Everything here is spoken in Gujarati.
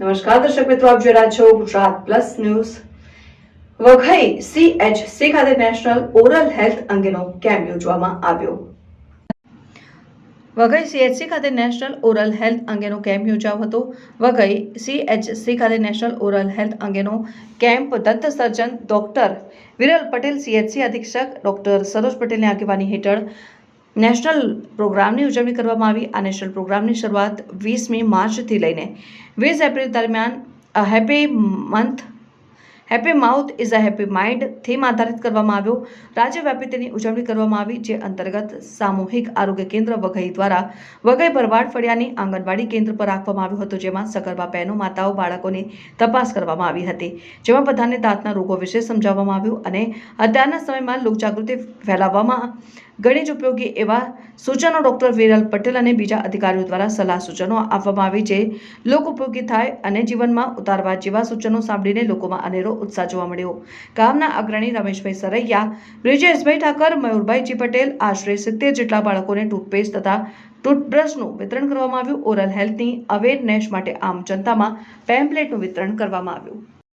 નમસ્કાર, દર્શક મિત્રો, આપ જોઈ રહ્યા છો Gujarat plus news. Waghai CHC ખાતે નેશનલ ઓરલ હેલ્થ અંગેનો કેમ્પ યોજવામાં આવ્યો. વઘઈ સીએચસી ખાતે નેશનલ ઓરલ હેલ્થ અંગેનો કેમ્પ યોજાયો હતો. વઘઈ સીએચસી ખાતે નેશનલ ઓરલ હેલ્થ અંગેનો કેમ્પ દંત surgeon doctor Viral Patel CHC અધિક્ષક ડોક્ટર સરોજ પટેલની આગેવાની હેઠળ નેશનલ પ્રોગ્રામની ઉજવણી કરવામાં આવી. આ નેશનલ પ્રોગ્રામની શરૂઆત વીસમી માર્ચથી લઈને વીસ એપ્રિલ દરમિયાન happy month happy mouth is a happy mind theme આધારિત કરવામાં આવ્યો. રાજ્યવ્યાપી તેની ઉજવણી કરવામાં આવી, જે અંતર્ગત સામૂહિક આરોગ્ય કેન્દ્ર વઘઈ દ્વારા વઘઈ ભરવાડ ફળિયાની આંગણવાડી કેન્દ્ર પર રાખવામાં આવ્યું હતું, જેમાં સગર્ભા બહેનો, માતાઓ, બાળકોની તપાસ કરવામાં આવી હતી. જેમાં બધાને દાંતના રોગો વિશે સમજાવવામાં આવ્યું અને અત્યારના સમયમાં લોકજાગૃતિ ફેલાવવામાં ઘણી જ ઉપયોગી એવા સૂચનો ડોક્ટર વિરલ પટેલ અને બીજા અધિકારીઓ દ્વારા સલાહ સૂચનો આપવામાં આવી, જે લોક ઉપયોગી થાય અને જીવનમાં ઉતારવા જેવા સૂચનો સાંભળીને લોકોમાં અનેરો ઉત્સાહ જોવા મળ્યો. ગામના અગ્રણી રમેશભાઈ સરૈયા, બ્રિજેશભાઈ ઠાકર, મયુરભાઈજી પટેલ, આશરે સિત્તેર જેટલા બાળકોને ટૂથપેસ્ટ તથા ટૂથબ્રશનું વિતરણ કરવામાં આવ્યું. ઓરલ હેલ્થની અવેરનેસ માટે આમ જનતામાં પેમ્પલેટનું વિતરણ કરવામાં આવ્યું.